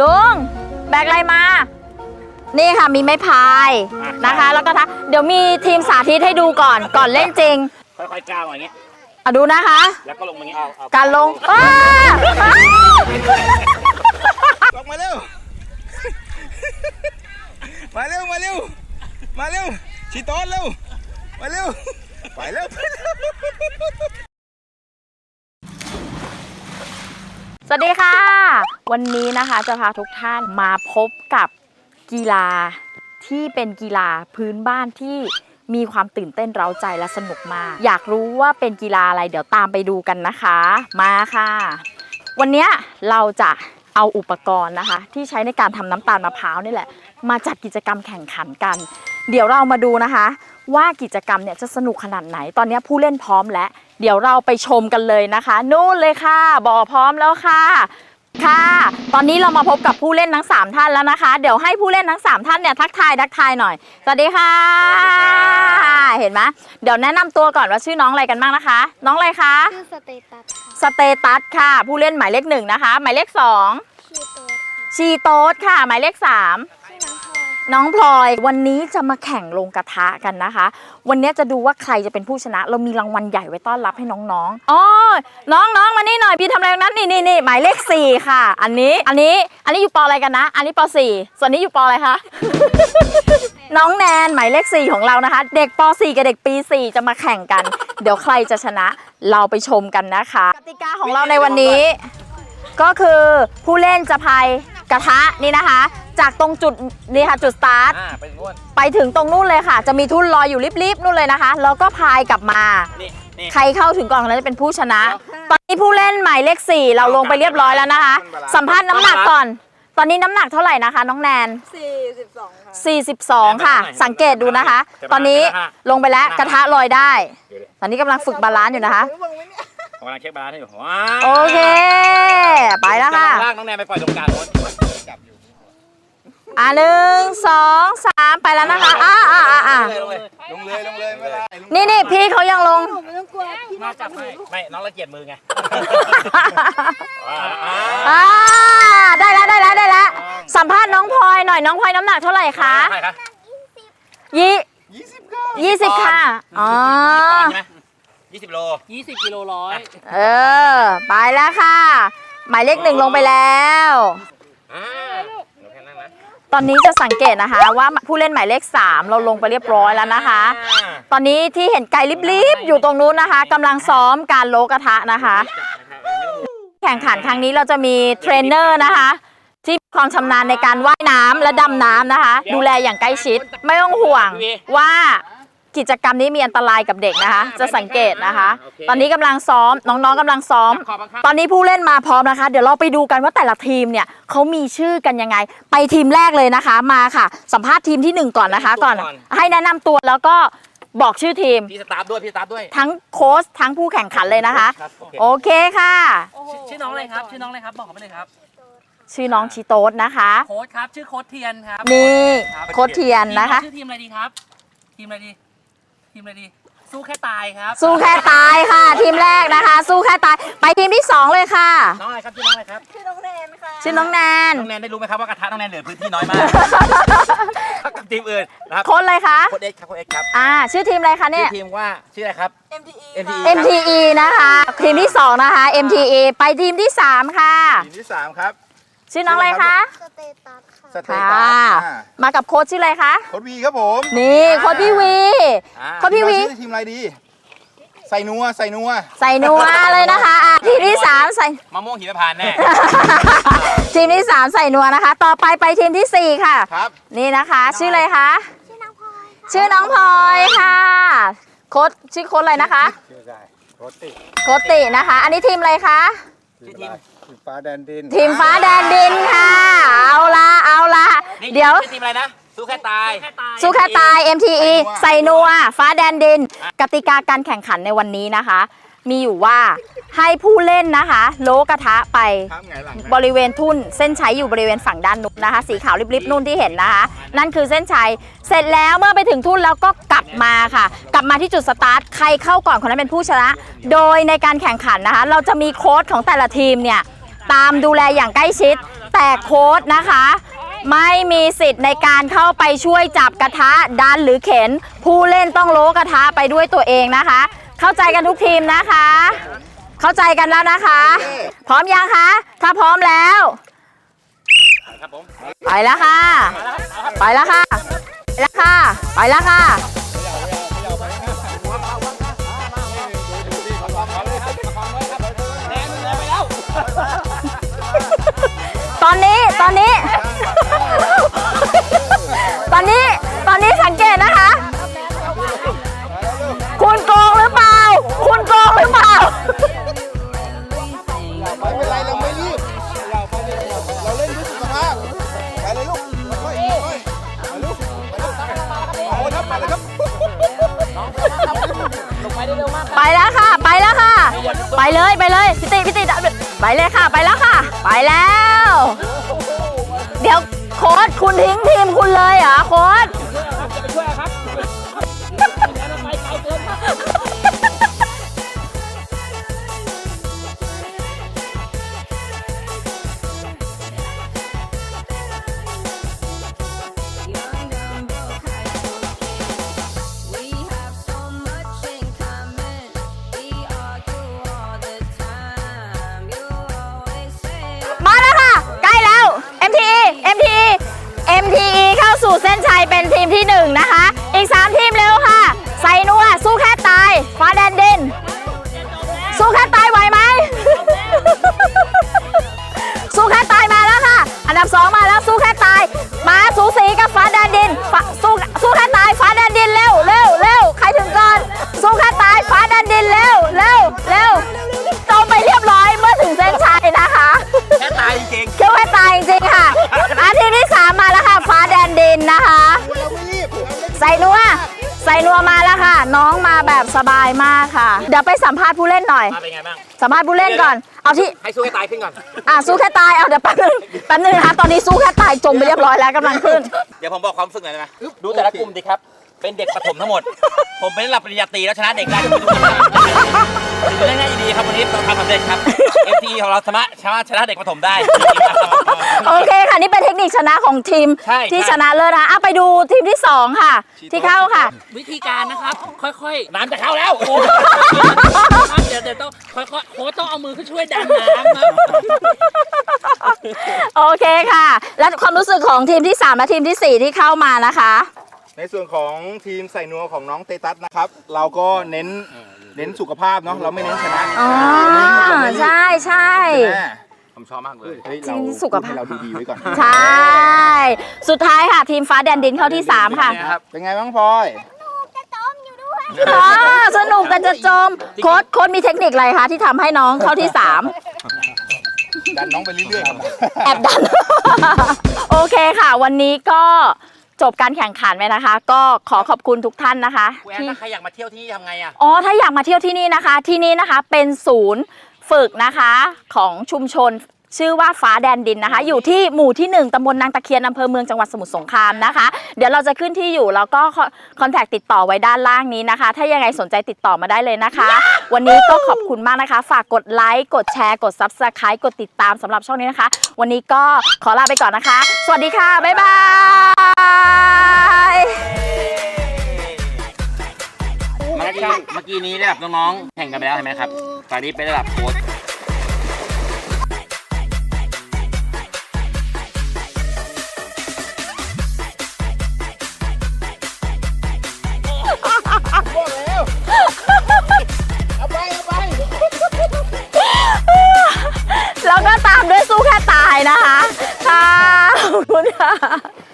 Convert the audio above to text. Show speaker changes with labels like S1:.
S1: ลุงแบกอะไรมา นี่ค่ะมีไม้พายนะคะ แล้วก็ทักเดี๋ยวมีทีมสาธิตให้ดูก่อนก่อนเล่นจริง
S2: ค่อยๆก้าวอย่างเงี้ย
S1: อะดูนะคะ
S2: แล้วก็ลงมาอย่างเงี้ยเอาเอา
S1: การลงอ้าอ้า
S3: ลงมาเร็ว มาเร็ว มาเร็ว มาเร็วชีโต้นเร็ว มาเร็ว ไปเร็ว
S1: ส วัสดีค่ะ วันนี้นะคะจะพาทุกท่านมาพบกับกีฬาที่เป็นกีฬาพื้นบ้านที่มีความตื่นเต้นเร้าใจและสนุกมาก อยากรู้ว่าเป็นกีฬาอะไรเดี๋ยวตามไปดูกันนะคะ มาค่ะ วันนี้เราจะเอาอุปกรณ์นะคะ ที่ใช้ในการทำน้ำตาลมะพร้าวนี่แหละ มาจัดกิจกรรมแข่งขันกัน เดี๋ยวเรามาดูนะคะ ว่ากิจกรรมเนี่ยจะสนุกขนาดไหน ตอนนี้ผู้เล่นพร้อมแล้ว เดี๋ยวเราไปชมกันเลยนะคะ นู่นเลยค่ะ บ่อพร้อมแล้วค่ะ ค่ะ ตอนนี้เรามาพบกับผู้เล่นทั้ง 3 ท่านแล้วนะคะ เดี๋ยวให้ผู้เล่นทั้ง 3 ท่านเนี่ยทักทายทักทายหน่อย สวัสดีค่ะ เห็นไหมเดี๋ยวแนะนำตัวก่อนว่าชื่อน้องอะไรกันบ้างนะคะ น้องอะไรคะ
S4: ชื่อสเตตัสค่ะ
S1: สเตตัสค่ะ ผู้เล่นหมายเลขหนึ่งนะคะ หมายเลขสอง
S4: ชื่อโต๊ดค่ะ
S1: ชีโต๊ดค่ะ หมายเลขสาม
S4: ชื่อ น้องพลอย
S1: น้องพลอยวันนี้จะมาแข่งลงกระทะกันนะคะ วันนี้จะดูว่าใครจะเป็นผู้ชนะ เรามีรางวัลใหญ่ไว้ต้อนรับให้น้องๆอ๋อน้องๆมานี่หน่อยพี่ทำอะไรตรงนั้นนี่นี่นี่หมายเลขสี่ค่ะ อันนี้อันนี้อันนี้อยู่ปออะไรกันนะ อันนี้ปสี่ส่วนนี้อยู่ปออะไรคะ น้องแนนหมายเลขสี่ของเรานะคะ เด็กป .4 กับเด็กปี4จะมาแข่งกัน เดี๋ยวใครจะชนะเราไปชมกันนะคะกติกาของเราในวันนี้ ก็คือผู้เล่นจะพายกระทะนี่นะคะ จากตรงจุดนี่ค่ะจุดสตาร์ท
S2: อ่าไปถึงนู่น
S1: ไปถึงตรงนู่นเลยค่ะ จะมีทุ่นลอยอยู่ริบๆนู่นเลยนะคะ แล้วก็พายกลับมา
S2: นี่นี่
S1: ใครเข้าถึงก่อนคนนั้นจะเป็นผู้ชนะ ตอนนี้ผู้เล่นหมายเลขสี่เราลงไปเรียบร้อยแล้วนะคะ สัมภาษณ์น้ำหนักก่อน ตอนนี้น้ำหนักเท่าไหร่นะคะ น้องแนน 42 ค่ะ 42 ค่ะ สังเกตดูนะคะ ตอนนี้ลงไปแล้วกระทะลอยได้ตอนนี้กำลังฝึกบาลานซ์อยู่นะคะ
S2: ผมกำลังเช็คบาลานซ์ให้อยู่ว้า
S1: โอเค ไปแล้วค่ะ
S2: จลากน้องแนนไปปล่อยตรงกลางรถ
S1: อะหนึ่งสองสามไปแล้วนะคะอ่าอ่าอ่าอ่า
S2: ลงเลย
S3: ลงเลยลงเลยไม่เป็นไรลง
S1: นี่นี่พี่เขายังลง
S2: มาจับให้ไม่น้องละเกียดมือไงอ่า
S1: อ่าได้แล้วได้แล้วได้แล้วสัมภาษณ์น้องพลอยหน่อยน้องพลอยน้ำหนักเท่าไหร่คะ
S2: ใครคะ
S1: ยี่
S3: ยี่สิบเก้า
S1: ยี่สิบค่ะอ๋อ
S2: ยี่สิบโล
S5: 20กิโลร้อย
S1: เออ ไปแล้วค่ะ หมายเลขหนึ่งลงไปแล้ว
S2: อ่าหนูแค่นั่งนะ
S1: ตอนนี้จะสังเกตนะคะว่าผู้เล่นหมายเลข 3 เราลงไปเรียบร้อยแล้วนะคะ
S2: อ่า
S1: ตอนนี้ที่เห็นไกลลิบๆ อยู่ตรงนู้นนะคะกำลังซ้อมการโลกระทะนะคะ แข่งขันครั้งนี้เราจะมีเทรนเนอร์นะคะ ที่มีความชำนาญในการว่ายน้ำและดำน้ำนะคะ ดูแลอย่างใกล้ชิดไม่ต้องห่วงว่า กิจกรรมนี้มีอันตรายกับเด็กนะคะ จะสังเกตนะคะตอนนี้กำลังซ้อมน้องๆกำลังซ้อม
S2: ขอบังคับ
S1: ตอนนี้ผู้เล่นมาพร้อมนะคะ เดี๋ยวเราไปดูกันว่าแต่ละทีมเนี่ยเขามีชื่อกันยังไง ไปทีมแรกเลยนะคะ มาค่ะ สัมภาษณ์ทีมที่หนึ่งก่อนนะคะ ก่อน ให้แนะนำตัวแล้วก็บอกชื่อทีม
S2: พี่สตาฟด้วยพี่สตาฟด้วย
S1: ทั้งโค้ชทั้งผู้แข่งขันเลยนะคะ
S2: ครับโอเค
S1: โอเคค่ะ
S5: ชื่อชื่อน้องอะไรครับชื่อน้องอะไรครับบอกเขาไปเลยครับ
S1: ชื่อน้องชิโต๊ดนะคะ
S5: โค้ดครับชื่อโค้ดเทียนครับ
S1: นี่โค้ชเทียนนะคะ
S5: ทีมเราชื่อทีมอะไรดีครับ ทีมอะไรดี ทีมอะไรดี สู้แค่ตายครับ
S1: สู้แค่ตายค่ะ ทีมแรกนะคะ สู้แค่ตาย ไปทีมที่สองเลยค่ะ
S2: น้องอะไรครับชื่อน้องอะไรครับ
S1: ชื่อน้องแนน
S2: น้องแนนได้รู้ไหมครับว่ากระทะน้องแนนเหลือพื้นที่น้อยมากกับทีมอื่นนะครับ
S1: โค้ชเลยคะ
S2: โค้ดเอ็กซ์ครับโค้ดเอ็กซ์ครับ
S1: อ่า ชื่อทีมอะไรคะ
S2: ชื่
S1: เนี่ย
S2: อทีมว่าชื่ออะไรครับ MTE ครับ
S1: MTE นะคะ ทีมที่สองนะคะ MTE ไปทีมที่สามค่ะ
S3: ทีมที่สามครับ
S1: ชื่อน้องอะไรคะ
S4: สเตตัสค่ะ
S3: สเต
S1: ค่ะ
S3: ตัสอ่า
S1: มากับโค้ชชื่ออะไรคะ
S3: โค้ดวีครับผม
S1: นี่โค้ชพี่วี
S2: อ่า
S1: โค้ชพี่วี
S3: ทีมเราชื่อทีมอะไรดี ใส่นัวใส่นัว
S1: ใส่นัวเลยนะคะอะทีมที่สามใส่
S2: มะม่วงหิมพานต์แน่
S1: ทีมที่สามใส่นัวนะคะ ต่อไปไปทีมที่สี่ค่ะ
S3: ครับ
S1: นี่นะคะ ชื่ออะไรคะ
S4: ชื่อน้องพลอย
S1: ชื่อน้องพลอยค่ะ โค้ชชื่อโค้ชอะไรนะคะ
S6: ชื่อได้โรติ
S1: โค้ชตินะคะ อันนี้ทีมอะไรคะ
S2: ชื่อทีม
S6: ที มฟ้าแดนดิน
S1: ทีมฟ้าแดนดินค่ะ เอาละเอาละ
S2: นี่
S1: เดี๋ยว
S2: ชื่อทีมอะไรนะสู้แค่ตาย
S1: สู้แค่ตาย MTE ใส่นัว ฟ้าแดนดิน กติกาการแข่งขันในวันนี้นะคะ มีอยู่ว่าให้ผู้เล่นนะคะ โลกระทะไป
S3: ครับไงหลังนะ
S1: บริเวณทุ่น เส้นชัยอยู่บริเวณฝั่งด้านนู้นนะคะ สีขาวริบๆนู่นที่เห็นนะคะ นั่นคือเส้นชัย เสร็จแล้วเมื่อไปถึงทุ่นแล้วก็กลับมาค่ะ กลับมาที่จุดสตาร์ทใครเข้าก่อนคนนั้นเป็นผู้ชนะ โดยในการแข่งขันนะคะ เราจะมีโค้ชของแต่ละทีมเนี่ย ตามดูแลอย่างใกล้ชิด แต่โค้ดนะคะ ไม่มีสิทธิ์ในการเข้าไปช่วยจับกระทะดันหรือเข็น ผู้เล่นต้องโลกระทะไปด้วยตัวเองนะคะ เข้าใจกันทุกทีมนะคะ เข้าใจกันแล้วนะคะ พร้อมยังคะ ถ้าพร้อมแล้วไปแล้วค่ะ ไปแล้วค่ะ ไปแล้วค่ะ ไปแล้วค่ะ ตอนนี้ ตอนนี้ตอนนี้สังเกตนะคะ คุณโกงหรือเปล่า คุณโกงหรือเปล่า
S3: ไม่เป็นไรเราไม่รีบเราไปเรื่อยๆเราเล่นด้วยสุขภาพไปเลยลูกค่อยๆค่อยๆไปลูกเอาครับมาเลยครับ
S1: ไปแล้วค่ะ ไปแล้วค่ะ ไปเลยไปเลยพี่ติพี่ติไปเลยค่ะ ไปแล้วค่ะ ไปแล้ว เดี๋ยวโค้ดคุณทิ้งทีมคุณเลยเหรอโค้ด สู่เส้นชัยเป็นทีมที่หนึ่งนะคะ อีก 3 ทีมเร็วค่ะใส่นัวสู้แค่ตายฟ้าแดนดิน สู้แค่ตายไหวไหม สู้แค่ตายมาแล้วค่ะ อันดับ 2 มาแล้วสู้แค่ตาย มาสูสีกับฟ้าแดนดินฟ้า สบายมากค่ะ เดี๋ยวไปสัมภาษณ์ผู้เล่นหน่อย
S2: มาเป็นไงบ้าง
S1: สัมภาษณ์ผู้เล่นก่อน เอาที่
S2: ให้สู้ให้ตายขึ้นก่อน
S1: อะสู้แค่ตาย เอาเดี๋ยวแป๊บนึงแป๊บนึงนะคะ ตอนนี้สู้แค่ตายจมไปเรียบร้อยแล้วกำลังขึ้น
S2: เดี๋ยวผมบอกความรู้สึกหน่อยได้ไหมดูแต่ละกลุ่มดิครับ เป็นเด็กประถมทั้งหมด ผมเป็นระดับปริญญาตรีแล้วชนะเด็กได้ทุกคนถือเรื่องง่ายดีครับวันนี้เราทำสำเร็จครับ FT ของเราสามารถชนะชนะเด็กประถมได้
S1: โอเคค่ะ นี่เป็นเทคนิคชนะของทีม
S2: ใช่
S1: ที่
S2: ใช่
S1: ชนะเลิศนะคะอะไปดูทีมที่2ค่ะ ที่เข้าค่ะ
S5: วิธีการนะครับ ค่อย
S2: น้ำจะเข้าแล้ว
S5: ๆโค้ดครับเดี๋ยวเดี๋ยวต้องค่อยๆโค้ดต้องเอามือขึ้นช่วยดันน้ำครับ
S1: โอเคค่ะ และความรู้สึกของทีมที่3และทีมทีสี่4ที่เข้ามานะคะ
S3: ในส่วนของทีมใส่นัวของน้องเตตัสนะครับ เราก็เน้นเน้นสุขภาพเนาะเราไม่เน้นชนะ
S1: อ๋อใช่ใช่
S3: ใช่ไหม
S2: ผมชอบมากเลย
S3: เฮ้ย
S1: จริ
S3: เรา
S1: งสุขภาพ
S3: ให้เราดูดีไว้ก่อน
S1: ใช่ สุดท้ายค่ะ ทีมฟ้าแดนดินเข้าที่ 3 ค่ะ
S3: เป็นไงบ้างพลอย
S1: อ๋อสนุกแต่จะจมโค้ดโค้ดมีเทคนิคอะไรคะที่ทำให้น้องเข้าที่ 3
S3: ดันน้องไปเรื่อยๆครับ
S1: แอบดัน โอเคค่ะ วันนี้ก็ จบการแข่งขันไปนะคะ ก็ขอขอบคุณทุกท่านนะคะ
S2: แอน
S1: ที่
S2: ถ้าใครอยากมาเที่ยวที่นี่ทำไงอะ
S1: อ๋อ ถ้าอยากมาเที่ยวที่นี่นะคะ ที่นี่นะคะเป็นศูนย์ฝึกนะคะของชุมชนชื่อว่าฟ้าแดนดินนะคะ อยู่ที่หมู่ที่ 1ตำบลนางตะเคียนอำเภอเมืองจังหวัดสมุทรสงครามนะคะ เดี๋ยวเราจะขึ้นที่อยู่แล้วก็คอนแทคติดต่อไว้ด้านล่างนี้นะคะ ถ้ายังไงสนใจติดต่อมาได้เลยนะคะ วันนี้ก็ขอบคุณมากนะคะ ฝากกดไลค์ กดแชร์ กด Subscribe กดติดตามสำหรับช่องนี้นะคะ วันนี้ก็ขอลาไปก่อนนะคะ สวัสดีค่ะ บ๊ายบาย
S2: เมื่อกี้เมื่อกี้นี้ระดับน้องๆแข่งกันไปแล้วใช่ไหมครับตอนนี้เป็นระดับโค้ช